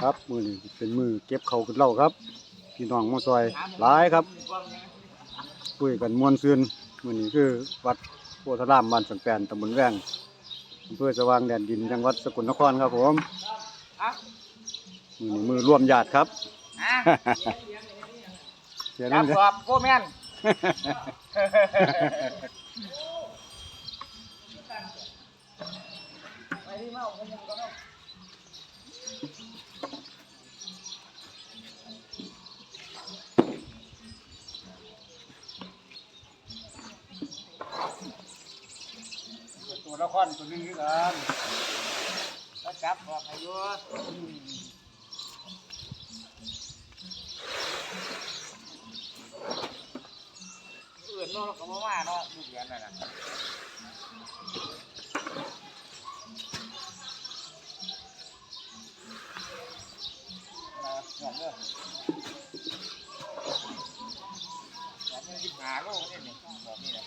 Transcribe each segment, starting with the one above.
ครับมือนี้เป็นมือเก็บเขาวขึ้นเหล่าครับ พี่น้องมาซอยหลายครับคุยกันมวนซืนมือนี้คือวัดโพธารามบ้านสังแปนตำบลแวงอำเภอสว่างแดนดินจังหวัดสกลนครครับผมอะมือนี้มือร่วมญาติครับอะเสียจันั่บนเด้สอบโฟแมนตั วละครตัวนึงคือกันแล้วจับบอกให้อยุ่อื่นเนาะก็บ่าเนาะลูกเรียนนั่นน่ะมางนเด้อแบบนี้สิบหาโลเนี่ยนี่แบบนี้แหละ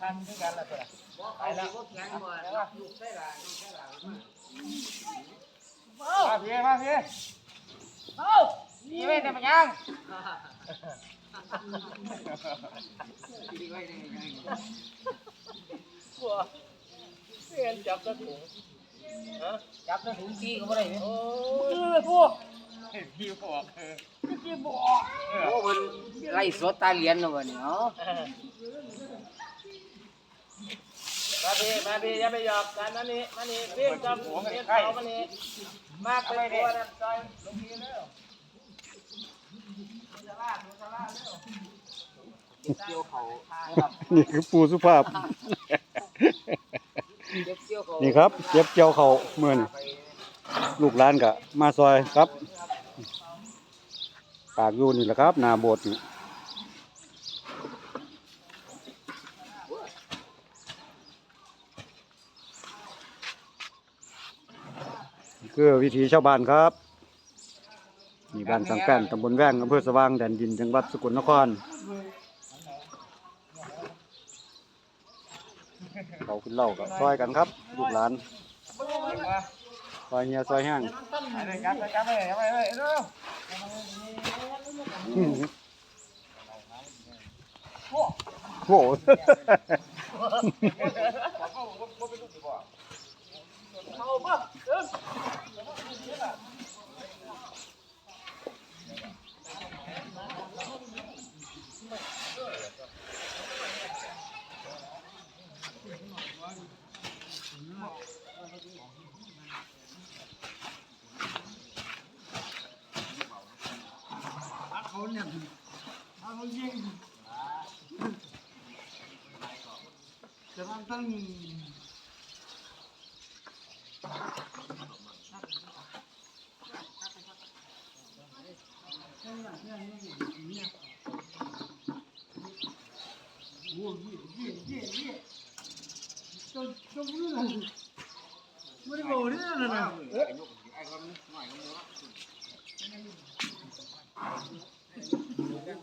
คุณกับคันด้วยกันละตัวไปแล้วแข็งบ่ลูกได้หลานลูกได้หลานมาพี่มาพี่เอ้านี่ไม่ได้มายังกลัวเสียนจับตะถุงจับตะถุงตีก็ไม่ได้เนี่ยโอ้ยพวกพี่บอกพี่บอกโอ้มันไล่สดตาเหรียญเนาะบัดนี้เนาะ มาพี่มาพี่อย่าไปหยอกกันนั่นนี่มานี่เรียกจับเรียกเขามานี่มากไปกลัวนั่นซอยลงทีแล้วเกี่ยวเขานี่คือปูสุภาพเก็บเกี่ยวเขานี่ครับเก็บเกี่ยวเขาวเมื่อนี่ลูกหลานก็มาซอยครับปากอยู่นี่แหละครับหนาโบสถ์นี่ คือวิถีชาวบ้านครับนี่บ้านสังแป้นตำบลแว้งอำเภอสว่างแดนดินจังหวัดสกลนครเขาขึ้นเหล่าก็ซอยกันครับลูกหลานซอยเฮียซอยแห้งไปจับไปจับไปไปไปเร็วโอ้โหเอา ป่ะเดินเ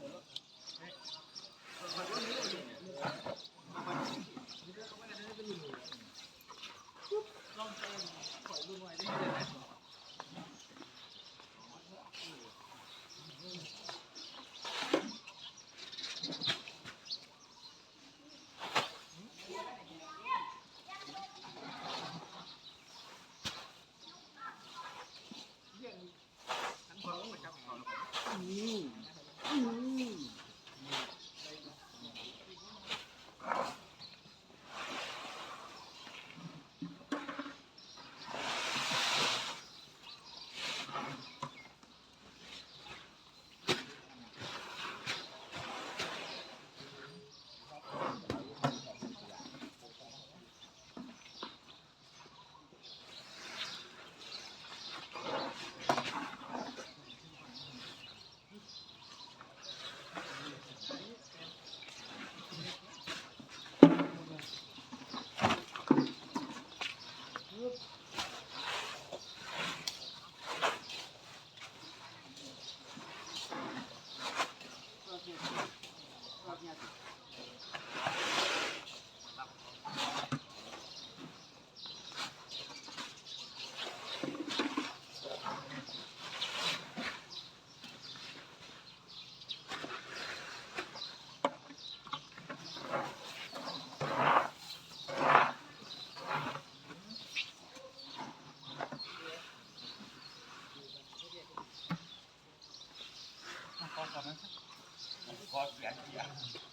yeah, yeah.